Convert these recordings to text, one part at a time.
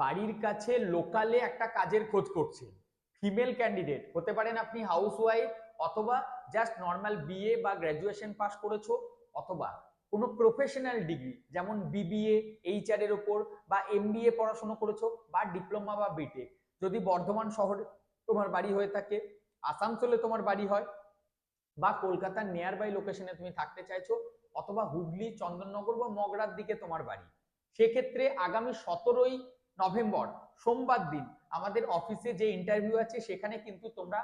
বাড়ির কাছে লোকালে একটা কাজের খোঁজ করছেন। Female candidate. হতে পারেন আপনি হাউস ওয়াইফ অথবা জাস্ট নর্মাল বিএ বা গ্র্যাজুয়েশন পাস করেছ অথবা কোনো প্রফেশনাল ডিগ্রি, যেমন বিবিএ, এইচআর এর উপর বা এমবিএ পড়াশোনা করেছ বা ডিপ্লোমা বা বিটেক যদি বর্ধমান শহরে তোমার বাড়ি হয়ে থাকে, আসানসোলে তোমার বাড়ি হয় বা কলকাতার নিয়ার বাই লোকেশনে তুমি থাকতে চাইছো অথবা হুগলি, চন্দননগর বা মগরার দিকে তোমার বাড়ি, সেক্ষেত্রে আগামী সতেরোই নভেম্বর, সোমবার দিন। আমাদের অফিসে যে ইন্টারভিউ আছে, সেখানে কিন্তু তোমরা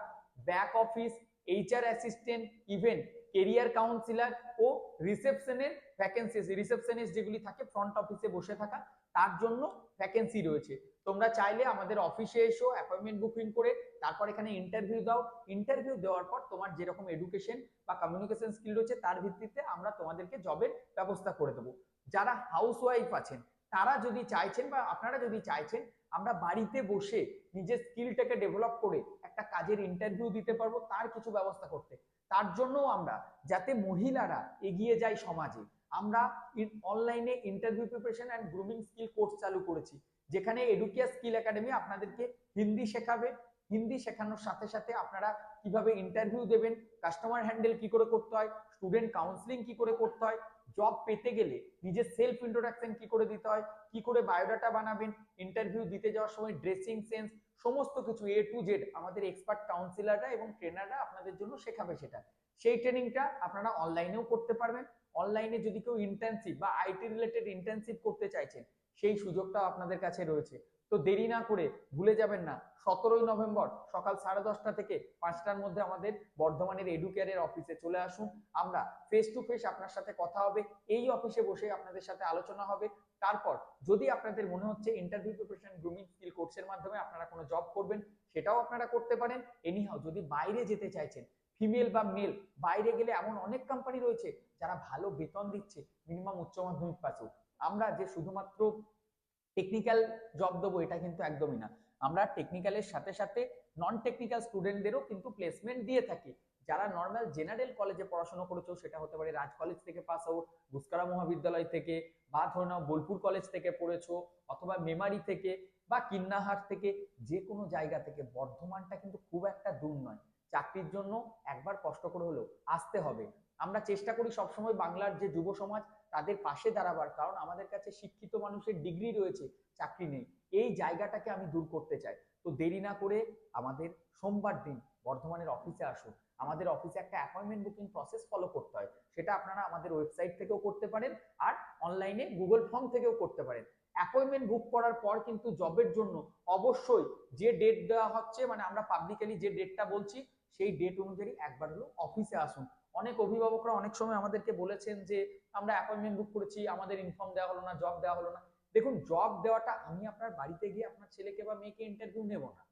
back office HR assistant even career counsellor ও রিসেপশনের ভ্যাকেন্সিস রিসেপশনিস্ট যেগুলি থাকে ফ্রন্ট অফিসে বসে থাকা, তার জন্য ভ্যাকেন্সি রয়েছে। তোমরা চাইলে আমাদের অফিসে এসো অ্যাপয়েন্টমেন্ট বুকিং করে, তারপর এখানে ইন্টারভিউ দাও। ইন্টারভিউ দেওয়ার পর তোমার যেরকম এডুকেশন বা কমিউনিকেশন স্কিল রয়েছে, তার ভিত্তিতে আমরা তোমাদেরকে জবের ব্যবস্থা করে দেবো। যারা হাউস ওয়াইফ আছেন তারা যদি চাইছেন বা আপনারা যদি চাইছেন, আমরা বাড়িতে বসে নিজের স্কিলটাকে ডেভেলপ করে একটা কাজের ইন্টারভিউ দিতে পারব, তার কিছু ব্যবস্থা করতে। তার জন্য আমরা, যাতে মহিলারা এগিয়ে যায় সমাজে, আমরা অনলাইনে interview preparation and grooming skill course চালু করেছি, যেখানে এডুকেয়া স্কিল একাডেমি আপনাদেরকে হিন্দি শেখাবে। হিন্দি শেখানোর সাথে সাথে আপনারা কীভাবে ইন্টারভিউ দেবেন কাস্টমার হ্যান্ডেল কি করে করতে হয় স্টুডেন্ট কাউন্সিলিং কি করে করতে হয় জব পেতে গেলে নিজের সেলফ ইন্ট্রোডাকশন কি করে দিতে হয়, কি করে বায়োডাটা বানাবেন ইন্টারভিউ দিতে যাওয়ার সময় ড্রেসিং সেন্স সমস্ত কিছু এ টু জেড আমাদের এক্সপার্ট কাউন্সিলাররা এবং ট্রেনাররা আপনাদের জন্য শেখাবে সেটা। সেই ট্রেনিংটা আপনারা অনলাইনেও করতে পারবেন। অনলাইনে যদি কেউ ইন্টার্নশিপ বা আইটি রিলেটেড ইন্টার্নশিপ করতে চাইছেন, সেই সুযোগটাও আপনাদের কাছে রয়েছে। তো দেরি না করে ভুলে যাবেন না, সতেরোই নভেম্বর সকাল সাড়ে দশটা থেকে পাঁচটার মধ্যে আমাদের বর্ধমানের এডুকেয়ারের অফিসে চলে আসুন। আমরা ফেস টু ফেস আপনার সাথে কথা হবে। এই অফিসে বসে আপনাদের সাথে আলোচনা হবে। তারপর যদি আপনাদের মনে হচ্ছে ইন্টারভিউ প্রিপারেশন গ্রুমিং স্কিল কোর্সের মাধ্যমে আপনারা কোনো জব করবেন, সেটাও আপনারা করতে পারেন। এনিহাও যদি বাইরে যেতে চাইছেন ফিমেল বা মেল বাইরে গেলে এমন অনেক কোম্পানি রয়েছে যারা ভালো বেতন দিচ্ছে মিনিমাম উচ্চ মাধ্যমিক পাসেও আমরা যে শুধুমাত্র টেকনিক্যাল জব দেবো, এটা কিন্তু একদমই না। আমরা টেকনিক্যালের সাথে সাথে নন টেকনিক্যাল স্টুডেন্টদেরও কিন্তু প্লেসমেন্ট দিয়ে থাকি। যারা নর্মাল জেনারেল কলেজে পড়াশোনা করেছ, সেটা হতে পারে রাজ কলেজ থেকে পাস আউট গুসকারা মহাবিদ্যালয় থেকে, বা ধরে নাও বোলপুর কলেজ থেকে পড়েছো, অথবা মেমারি থেকে, বা কিন্নাহাট থেকে, যে কোনো জায়গা থেকে, বর্ধমানটা কিন্তু খুব একটা দূর নয়। চাকরির জন্য একবার কষ্ট করে হলেও আসতে হবে। আমরা চেষ্টা করি সবসময় বাংলার যে যুব সমাজ, তাদের পাশে দাঁড়াবার, কারণ আমাদের কাছে শিক্ষিত মানুষের ডিগ্রি রয়েছে, চাকরি নেই। এই জায়গাটাকে আমি দূর করতে চাই। তো দেরি না করে আমাদের সোমবার দিন বর্ধমানের অফিসে আসুন। আমাদের অফিসে একটা অ্যাপয়েন্টমেন্ট বুকিং প্রসেস ফলো করতে হয়। সেটা আপনারা আমাদের ওয়েবসাইট থেকেও করতে পারেন আর অনলাইনে গুগল ফর্ম থেকেও করতে পারেন। অ্যাপয়েন্টমেন্ট বুক করার পর কিন্তু জবের জন্য অবশ্যই যে ডেট দেওয়া হচ্ছে মানে আমরা পাবলিকালি যে ডেটটা বলছি, সেই ডেট অনুযায়ী একবার হলো অফিসে আসুন। অনেক অভিভাবকরা অনেক সময় আমাদেরকে বলেছেন যে, আমরা অ্যাপয়েন্টমেন্ট বুক করেছি, আমাদের ইনফর্ম দেওয়া হলো না জব দেওয়া হলো না। দেখুন জব দেওয়াটা আমি আপনার বাড়িতে গিয়ে আপনার ছেলেকে বা মেয়েকে ইন্টারভিউ নেব না।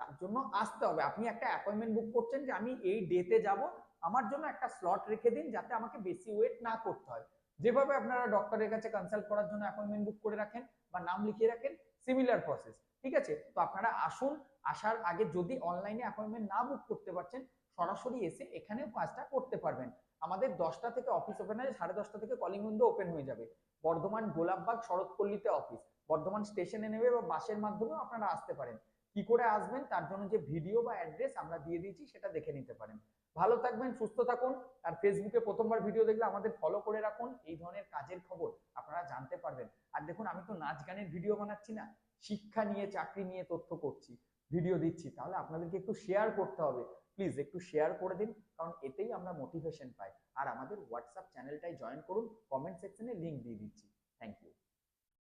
তার জন্য আসতে হবে। আপনি একটা অ্যাপয়েন্টমেন্ট বুক করছেন যে আমি এই ডেতে যাব, আমার জন্য একটা স্লট রেখে দিন যাতে আমাকে বেশি ওয়েট না করতে হয়। যেভাবে আপনারা ডক্টরের কাছে কনসাল্ট করার জন্য অ্যাপয়েন্টমেন্ট বুক করে রাখেন বা নাম লিখিয়ে রাখেন সিমিলার প্রসেস ঠিক আছে? তো আপনারা আসুন, আসার আগে যদি অনলাইনে অ্যাপয়েন্টমেন্ট না বুক করতে পারছেন, সরাসরি এসে এখানেও কাজটা করতে পারবেন। আমাদের দশটা থেকে অফিস ওপেন হয়, সাড়ে দশটা থেকে কলিং উইন্ডো ওপেন হয়ে যাবে। বর্ধমান গোলাপবাগ শরৎপল্লীতে অফিস বর্ধমান স্টেশনে নেবে বা বাসের মাধ্যমেও আপনারা আসতে পারেন। কি করে আসবেন, তার জন্য যে ভিডিও বা অ্যাড্রেস আমরা দিয়ে দিয়েছি সেটা দেখে নিতে পারেন। ভালো থাকবেন, সুস্থ থাকুন, আর ফেসবুকে প্রথমবার ভিডিও দেখলে আমাদের ফলো করে রাখুন। এই ধরনের কাজের খবর আপনারা জানতে পারবেন। আর দেখুন, আমি তো নাচ গানের ভিডিও বানাচ্ছি না, শিক্ষা নিয়ে, চাকরি নিয়ে তথ্য করছি ভিডিও দিচ্ছি। তাহলে আপনাদেরকে একটু শেয়ার করতে হবে। প্লিজ একটু শেয়ার করে দিন, কারণ এতেই আমরা মোটিভেশন পাই। আর আমাদের হোয়াটসঅ্যাপ চ্যানেলটাই জয়েন করুন কমেন্ট সেকশনে লিঙ্ক দিয়ে দিচ্ছি। Thank you